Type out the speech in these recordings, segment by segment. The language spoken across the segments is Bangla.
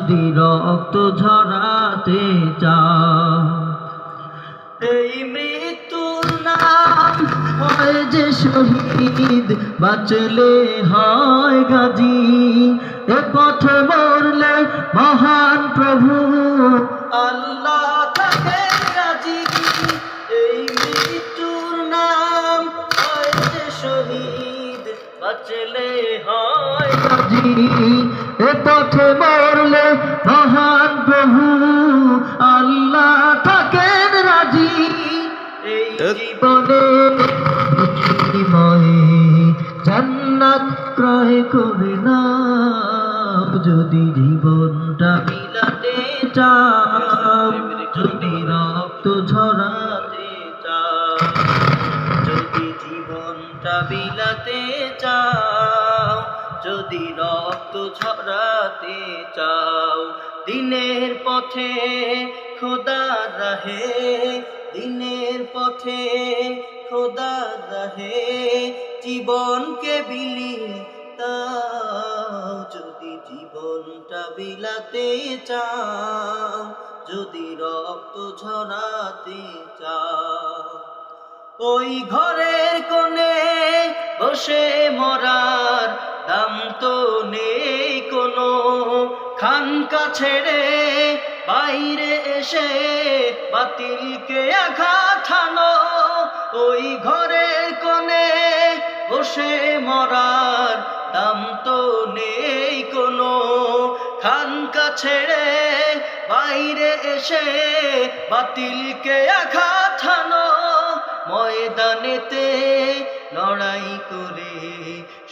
যদি রক্ত ঝরাতে চাও, এই মৃত্যুর নাম হয় যে শহীদ, বাঁচলে হয় গাজী। এ পথে মরলে মহান প্রভু। আল্লাহ তাকে গাজী এই মৃত্যুর নাম হয় যে শহীদ, বাঁচলে হয় গাজী। এ পথে জীবনে জান্নাত ক্রয় করে না যদি জীবনটা বিলাতে চাও যদি রক্ত ঝরাতে চাও যদি জীবনটা বিলাতে চাও, যদি রক্ত ঝরাতে চাও, দিনের পথে খোদা রাহে। পথে খোদা রাহে জীবনকে বিলি তাও যদি জীবনটা বিলাতে চাও, যদি রক্ত ঝরাতে চাও, ওই ঘরের কোণে বসে মরার দাম তো নেই কোনো। খানকা ছেড়ে বাইরে এসে বাতিলকে আঘাত হানো? ওই ঘরের কোণে বসে মরার দাম তো নেই কোনো। খানকা ছেড়ে বাইরে এসে বাতিলকে আঘাত হানো? ময়দানেতে লড়াই করে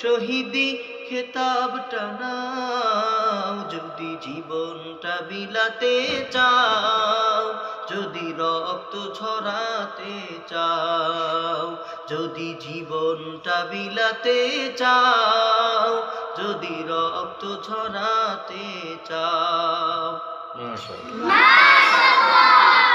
শহীদি খেতাব টানাও। যদি জীবনটা বিলাতে চাও যদি রক্ত ছড়াতে চাও যদি জীবনটা বিলাতে চাও যদি রক্ত ছড়াতে চাও। মাশাআল্লাহ।